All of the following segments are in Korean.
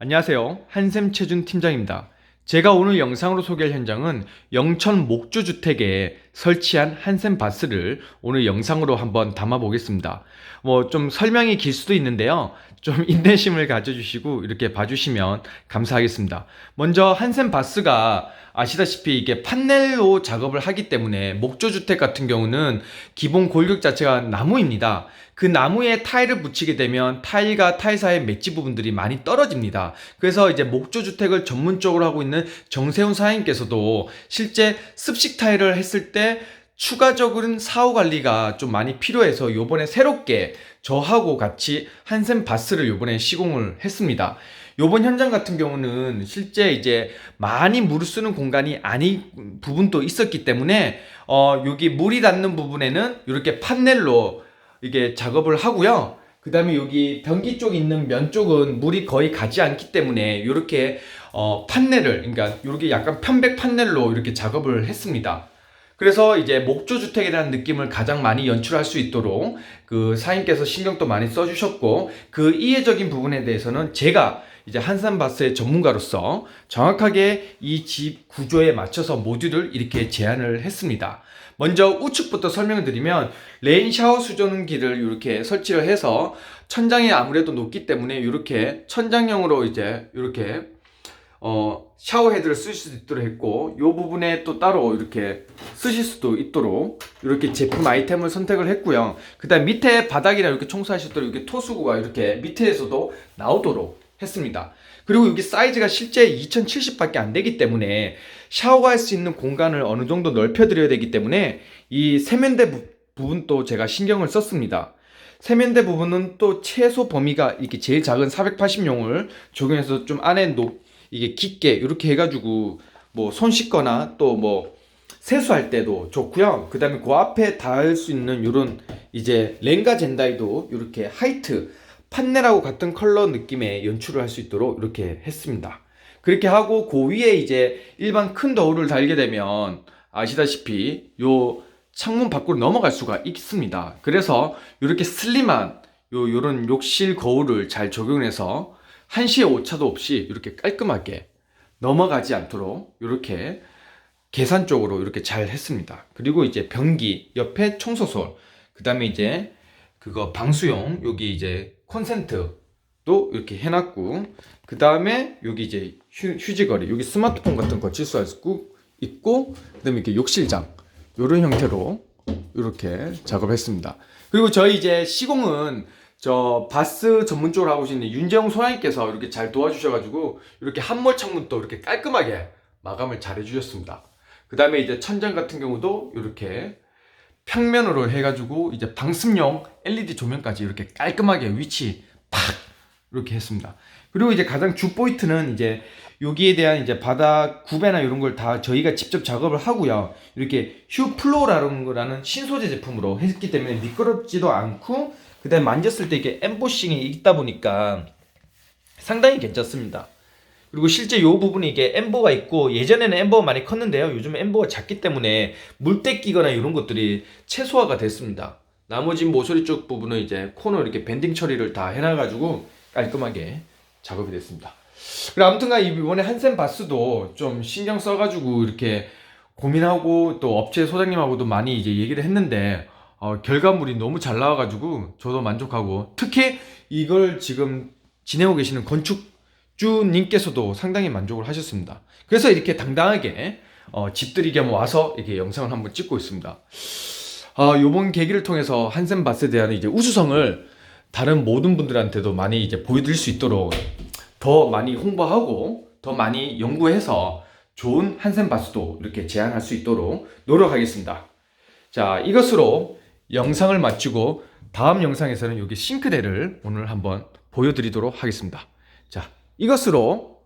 안녕하세요. 한샘 최준 팀장입니다. 제가 오늘 영상으로 소개할 현장은 영천 목조주택에 설치한 한샘 바스를 오늘 영상으로 한번 담아 보겠습니다. 뭐 좀 설명이 길 수도 있는데요. 좀 인내심을 가져주시고 이렇게 봐주시면 감사하겠습니다. 먼저 한샘 바스가 아시다시피 이게 판넬로 작업을 하기 때문에 목조주택 같은 경우는 기본 골격 자체가 나무입니다. 그 나무에 타일을 붙이게 되면 타일과 타일 사이의 맷지 부분들이 많이 떨어집니다. 그래서 이제 목조주택을 전문적으로 하고 있는 정세훈 사장님께서도 실제 습식 타일을 했을 때 추가적인 사후 관리가 좀 많이 필요해서 요번에 새롭게 저하고 같이 한샘 바스를 요번에 시공을 했습니다. 요번 현장 같은 경우는 실제 이제 많이 물을 쓰는 공간이 아닌 부분도 있었기 때문에 어 여기 물이 닿는 부분에는 이렇게 판넬로 이게 작업을 하고요. 그 다음에 여기 변기 쪽 있는 면 쪽은 물이 거의 가지 않기 때문에 이렇게 어 판넬을 그러니까 이렇게 약간 편백 판넬로 이렇게 작업을 했습니다. 그래서 이제 목조 주택이라는 느낌을 가장 많이 연출할 수 있도록 그 사인께서 신경도 많이 써주셨고 그 이해적인 부분에 대해서는 제가 이제 한산바스의 전문가로서 정확하게 이 집 구조에 맞춰서 모듈을 이렇게 제안을 했습니다. 먼저 우측부터 설명을 드리면 레인 샤워 수전기를 이렇게 설치를 해서 천장이 아무래도 높기 때문에 이렇게 천장형으로 이제 이렇게 어 샤워 헤드를 쓰실 수 있도록 했고 이 부분에 또 따로 이렇게 쓰실 수도 있도록 이렇게 제품 아이템을 선택을 했고요. 그 다음 밑에 바닥이나 이렇게 청소하실 때 이렇게 토수구가 이렇게 밑에서도 나오도록 했습니다. 그리고 여기 사이즈가 실제 2070밖에 안 되기 때문에 샤워할 수 있는 공간을 어느 정도 넓혀 드려야 되기 때문에 이 세면대 부, 부분도 제가 신경을 썼습니다. 세면대 부분은 또 최소 범위가 이렇게 제일 작은 480용을 적용해서 좀 안에 높 이게 깊게 이렇게 해가지고 뭐 손 씻거나 또 뭐 세수할 때도 좋고요. 그 다음에 그 앞에 닿을 수 있는 이런 이제 렌가 젠다이도 이렇게 하이트 판넬하고 같은 컬러 느낌의 연출을 할 수 있도록 이렇게 했습니다. 그렇게 하고 그 위에 이제 일반 큰 더울을 달게 되면 아시다시피 요 창문 밖으로 넘어갈 수가 있습니다. 그래서 이렇게 슬림한 요 요런 욕실 거울을 잘 적용해서 한시의 오차도 없이 이렇게 깔끔하게 넘어가지 않도록 이렇게 계산적으로 이렇게 잘 했습니다. 그리고 이제 변기 옆에 청소솔, 그 다음에 이제 그거 방수용 여기 이제 콘센트도 이렇게 해놨고, 그 다음에 여기 이제 휴, 휴지거리, 여기 스마트폰 같은 거 칠수 있고, 있고, 그 다음에 이렇게 욕실장 이런 형태로 이렇게 작업했습니다. 그리고 저희 이제 시공은 저 바스 전문적으로 하고 계시는 윤재홍 소장님께서 이렇게 잘 도와주셔가지고 이렇게 한몰 창문도 이렇게 깔끔하게 마감을 잘 해주셨습니다. 그 다음에 이제 천장 같은 경우도 이렇게 평면으로 해가지고 이제 방습용 LED 조명까지 이렇게 깔끔하게 위치 팍 이렇게 했습니다. 그리고 이제 가장 주 포인트는 이제 여기에 대한 이제 바닥 구배나 이런 걸 다 저희가 직접 작업을 하고요. 이렇게 휴플로라는 거라는 신소재 제품으로 했기 때문에 미끄럽지도 않고 그다음에 만졌을 때 이게 엠보싱이 있다 보니까 상당히 괜찮습니다. 그리고 실제 이 부분이 이게 엠보가 있고 예전에는 엠보가 많이 컸는데요. 요즘 엠보가 작기 때문에 물때 끼거나 이런 것들이 최소화가 됐습니다. 나머지 모서리 쪽 부분은 이제 코너 이렇게 밴딩 처리를 다 해놔가지고 깔끔하게 작업이 됐습니다. 그리고 아무튼간 이번에 한샘 바스도 좀 신경 써가지고 이렇게 고민하고 또 업체 소장님하고도 많이 이제 얘기를 했는데 어, 결과물이 너무 잘 나와가지고 저도 만족하고 특히 이걸 지금 지내고 계시는 건축주님께서도 상당히 만족을 하셨습니다. 그래서 이렇게 당당하게 어, 집들이 겸 와서 이렇게 영상을 한번 찍고 있습니다. 어, 요번 계기를 통해서 한샘 바스에 대한 이제 우수성을 다른 모든 분들한테도 많이 이제 보여드릴 수 있도록 더 많이 홍보하고 더 많이 연구해서 좋은 한샘 바스도 이렇게 제안할 수 있도록 노력하겠습니다. 자, 이것으로 영상을 마치고 다음 영상에서는 여기 싱크대를 오늘 한번 보여드리도록 하겠습니다. 자, 이것으로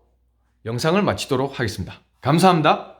영상을 마치도록 하겠습니다. 감사합니다.